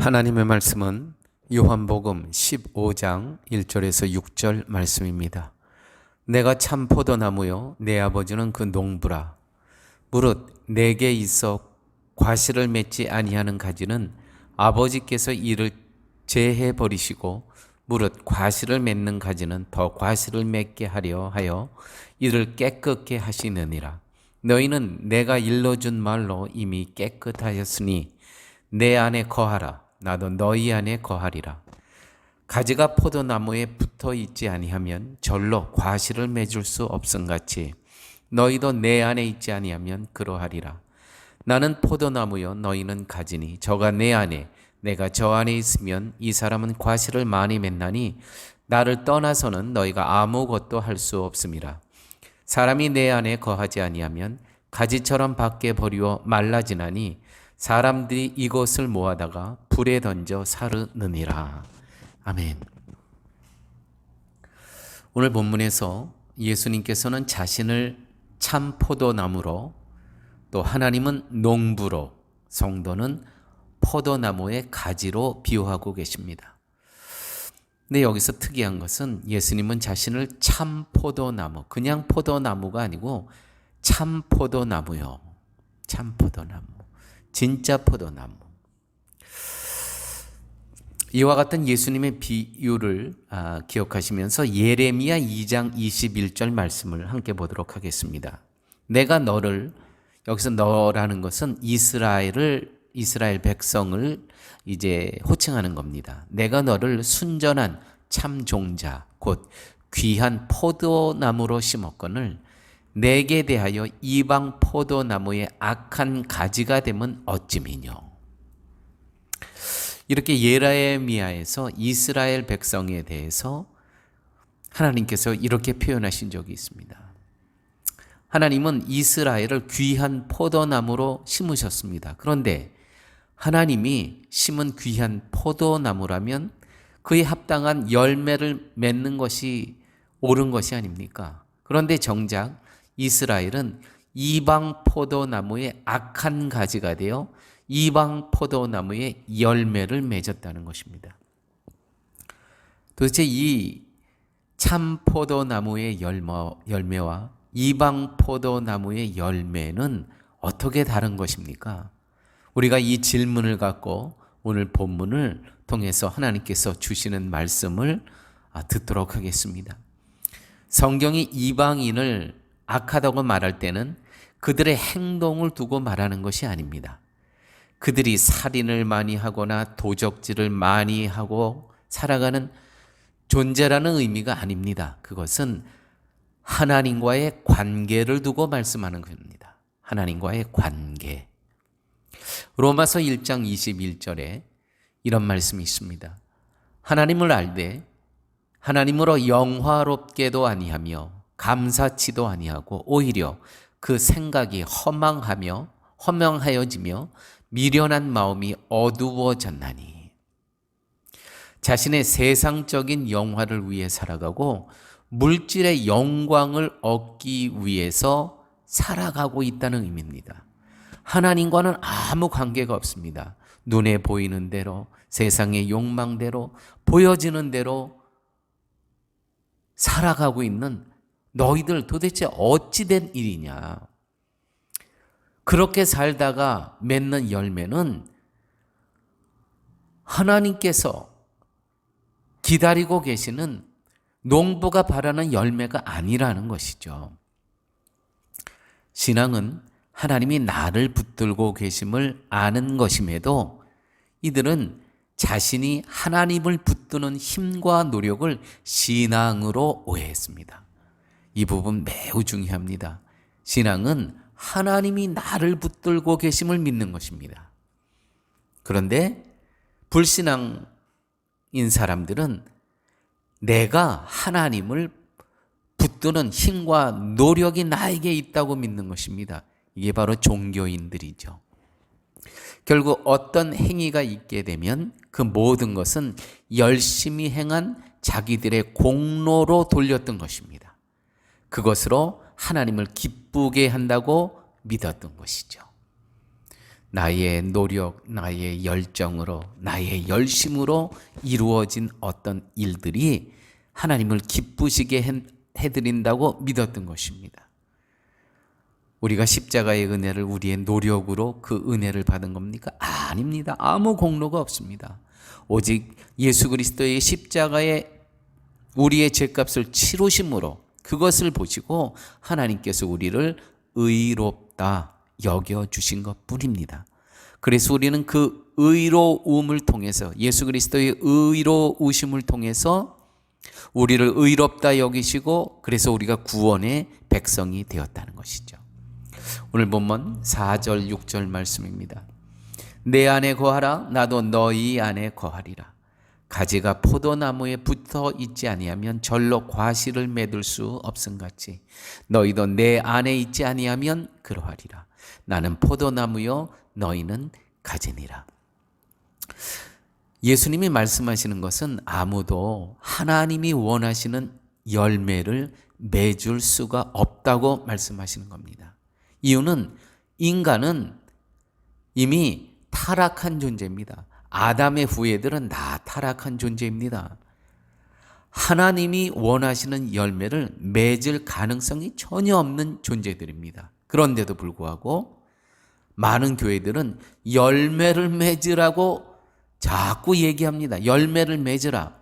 하나님의 말씀은 요한복음 15장 1절에서 6절 말씀입니다. 내가 참 포도나무요 내 아버지는 그 농부라. 무릇 내게 있어 과실을 맺지 아니하는 가지는 아버지께서 이를 제해 버리시고 무릇 과실을 맺는 가지는 더 과실을 맺게 하려 하여 이를 깨끗게 하시느니라. 너희는 내가 일러준 말로 이미 깨끗하였으니 내 안에 거하라 나도 너희 안에 거하리라. 가지가 포도나무에 붙어 있지 아니하면 절로 과실을 맺을 수 없음같이 너희도 내 안에 있지 아니하면 그러하리라. 나는 포도나무요 너희는 가지니 저가 내 안에 내가 저 안에 있으면 이 사람은 과실을 많이 맺나니 나를 떠나서는 너희가 아무것도 할 수 없음이라. 사람이 내 안에 거하지 아니하면 가지처럼 밖에 버리워 말라지나니 사람들이 이것을 모아다가 불에 던져 사르느니라. 아멘. 오늘 본문에서 예수님께서는 자신을 참 포도나무로 또 하나님은 농부로 성도는 포도나무의 가지로 비유하고 계십니다. 근데 여기서 특이한 것은 예수님은 자신을 참 포도나무, 그냥 포도나무가 아니고 참 포도나무요. 참 포도나무. 진짜 포도나무. 이와 같은 예수님의 비유를 아, 기억하시면서 예레미야 2장 21절 말씀을 함께 보도록 하겠습니다. 내가 너를 여기서 너라는 것은 이스라엘을 이스라엘 백성을 이제 호칭하는 겁니다. 내가 너를 순전한 참 종자 곧 귀한 포도나무로 심었거늘 내게 대하여 이방 포도나무의 악한 가지가 되면 어찌미뇨. 이렇게 예라미야에서 이스라엘 백성에 대해서 하나님께서 이렇게 표현하신 적이 있습니다. 하나님은 이스라엘을 귀한 포도나무로 심으셨습니다. 그런데 하나님이 심은 귀한 포도나무라면 그에 합당한 열매를 맺는 것이 옳은 것이 아닙니까? 그런데 정작 이스라엘은 이방 포도나무의 악한 가지가 되어 이방 포도나무의 열매를 맺었다는 것입니다. 도대체 이 참 포도나무의 열매와 이방 포도나무의 열매는 어떻게 다른 것입니까? 우리가 이 질문을 갖고 오늘 본문을 통해서 하나님께서 주시는 말씀을 듣도록 하겠습니다. 성경이 이방인을 악하다고 말할 때는 그들의 행동을 두고 말하는 것이 아닙니다. 그들이 살인을 많이 하거나 도적질을 많이 하고 살아가는 존재라는 의미가 아닙니다. 그것은 하나님과의 관계를 두고 말씀하는 겁니다. 하나님과의 관계. 로마서 1장 21절에 이런 말씀이 있습니다. 하나님을 알되 하나님으로 영화롭게도 아니하며 감사치도 아니하고 오히려 그 생각이 허망하며 허명하여지며 미련한 마음이 어두워졌나니 자신의 세상적인 영화를 위해 살아가고 물질의 영광을 얻기 위해서 살아가고 있다는 의미입니다. 하나님과는 아무 관계가 없습니다. 눈에 보이는 대로 세상의 욕망대로 보여지는 대로 살아가고 있는 너희들 도대체 어찌된 일이냐? 그렇게 살다가 맺는 열매는 하나님께서 기다리고 계시는 농부가 바라는 열매가 아니라는 것이죠. 신앙은 하나님이 나를 붙들고 계심을 아는 것임에도 이들은 자신이 하나님을 붙드는 힘과 노력을 신앙으로 오해했습니다. 이 부분 매우 중요합니다. 신앙은 하나님이 나를 붙들고 계심을 믿는 것입니다. 그런데 불신앙인 사람들은 내가 하나님을 붙드는 힘과 노력이 나에게 있다고 믿는 것입니다. 이게 바로 종교인들이죠. 결국 어떤 행위가 있게 되면 그 모든 것은 열심히 행한 자기들의 공로로 돌렸던 것입니다. 그것으로 하나님을 기쁘게 한다고 믿었던 것이죠. 나의 노력, 나의 열정으로, 나의 열심으로 이루어진 어떤 일들이 하나님을 기쁘시게 해- 해드린다고 믿었던 것입니다. 우리가 십자가의 은혜를 우리의 노력으로 그 은혜를 받은 겁니까? 아 닙니다. 아무 공로가 없습니다. 오직 예수 그리스도의 십자가의 우리의 죄값을 치루심으로 그것을 보시고 하나님께서 우리를 의롭다 여겨 주신 것 뿐입니다. 그래서 우리는 그 의로움을 통해서 예수 그리스도의 의로우심을 통해서 우리를 의롭다 여기시고 그래서 우리가 구원의 백성이 되었다는 것이죠. 오늘 본문 4절 6절 말씀입니다. 내 안에 거하라 나도 너희 안에 거하리라. 가지가 포도나무에 붙어 있지 아니하면 절로 과실을 맺을 수 없음같이 너희도 내 안에 있지 아니하면 그러하리라. 나는 포도나무요 너희는 가지니라. 예수님이 말씀하시는 것은 아무도 하나님이 원하시는 열매를 맺을 수가 없다고 말씀하시는 겁니다. 이유는 인간은 이미 타락한 존재입니다. 아담의 후예들은 다 타락한 존재입니다. 하나님이 원하시는 열매를 맺을 가능성이 전혀 없는 존재들입니다. 그런데도 불구하고 많은 교회들은 열매를 맺으라고 자꾸 얘기합니다. 열매를 맺으라.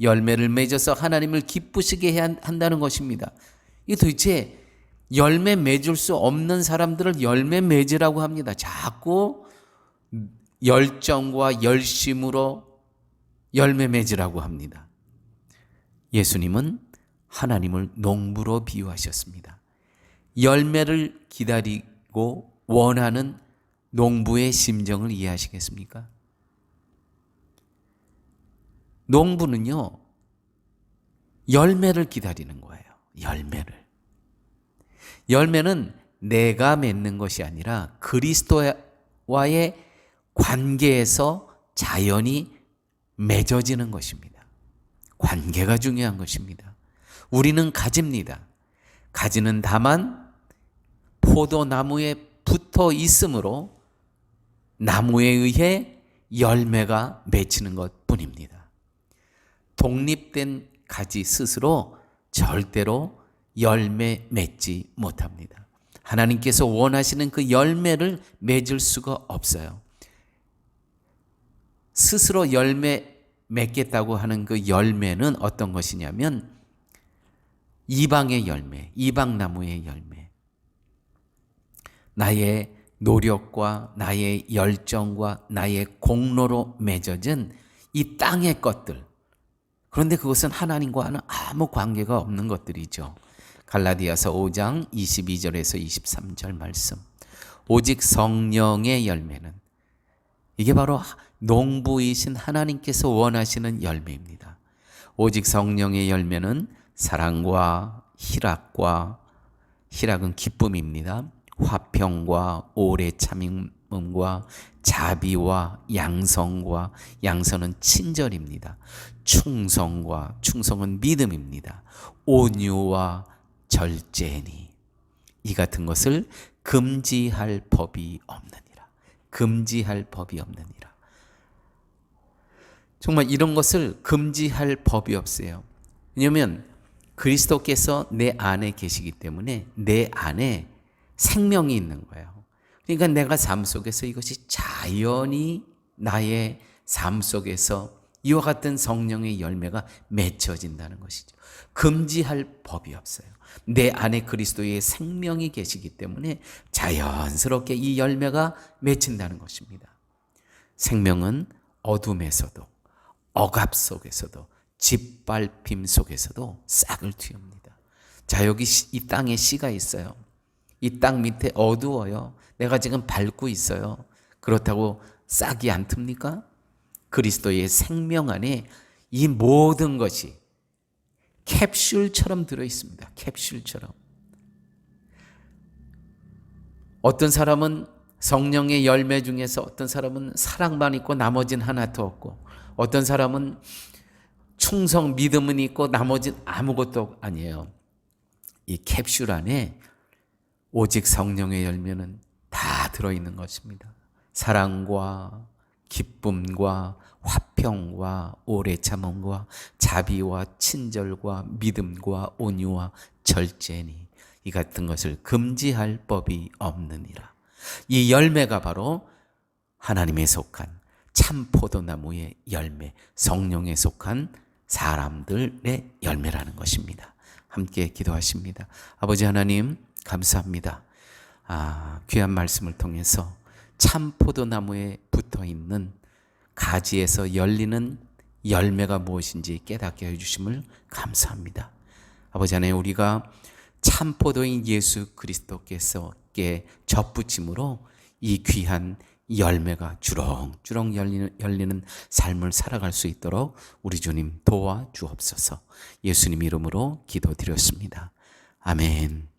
열매를 맺어서 하나님을 기쁘시게 해야 한다는 것입니다. 이 도대체 열매 맺을 수 없는 사람들을 열매 맺으라고 합니다. 자꾸 열정과 열심으로 열매 맺으라고 합니다. 예수님은 하나님을 농부로 비유하셨습니다. 열매를 기다리고 원하는 농부의 심정을 이해하시겠습니까? 농부는요, 열매를 기다리는 거예요. 열매를. 열매는 내가 맺는 것이 아니라 그리스도와의 관계에서 자연이 맺어지는 것입니다. 관계가 중요한 것입니다. 우리는 가집니다. 가지는 다만 포도나무에 붙어 있으므로 나무에 의해 열매가 맺히는 것 뿐입니다. 독립된 가지 스스로 절대로 열매 맺지 못합니다. 하나님께서 원하시는 그 열매를 맺을 수가 없어요. 스스로 열매 맺겠다고 하는 그 열매는 어떤 것이냐면 이방의 열매, 이방 나무의 열매. 나의 노력과 나의 열정과 나의 공로로 맺어진 이 땅의 것들. 그런데 그것은 하나님과는 아무 관계가 없는 것들이죠. 갈라디아서 5장 22절에서 23절 말씀. 오직 성령의 열매는 이게 바로 농부이신 하나님께서 원하시는 열매입니다. 오직 성령의 열매는 사랑과 희락과 희락은 기쁨입니다. 화평과 오래 참음과 자비와 양성과 양선은 친절입니다. 충성과 충성은 믿음입니다. 온유와 절제니 이 같은 것을 금지할 법이 없느니라. 금지할 법이 없느니라. 정말 이런 것을 금지할 법이 없어요. 왜냐하면 그리스도께서 내 안에 계시기 때문에 내 안에 생명이 있는 거예요. 그러니까 내가 삶 속에서 이것이 자연히 나의 삶 속에서 이와 같은 성령의 열매가 맺혀진다는 것이죠. 금지할 법이 없어요. 내 안에 그리스도의 생명이 계시기 때문에 자연스럽게 이 열매가 맺힌다는 것입니다. 생명은 어둠에서도 억압 속에서도 짓밟힘 속에서도 싹을 틔웁니다. 자 여기 이 땅에 씨가 있어요. 이 땅 밑에 어두워요. 내가 지금 밟고 있어요. 그렇다고 싹이 안 틉니까? 그리스도의 생명 안에 이 모든 것이 캡슐처럼 들어 있습니다. 캡슐처럼. 어떤 사람은 성령의 열매 중에서 어떤 사람은 사랑만 있고 나머지는 하나도 없고 어떤 사람은 충성 믿음은 있고 나머지는 아무것도 아니에요. 이 캡슐 안에 오직 성령의 열매는 다 들어 있는 것입니다. 사랑과 기쁨과 화평과 오래 참음과 자비와 친절과 믿음과 온유와 절제니 이 같은 것을 금지할 법이 없느니라. 이 열매가 바로 하나님에 속한 참 포도나무의 열매, 성령에 속한 사람들의 열매라는 것입니다. 함께 기도하십니다. 아버지 하나님, 감사합니다. 아, 귀한 말씀을 통해서 참 포도나무에 붙어 있는 가지에서 열리는 열매가 무엇인지 깨닫게 해주심을 감사합니다. 아버지 하나님, 우리가 참 포도인 예수 그리스도께서께 접붙임으로 이 귀한 열매가 주렁주렁 열리는, 열리는 삶을 살아갈 수 있도록 우리 주님 도와 주옵소서 예수님 이름으로 기도드렸습니다. 아멘.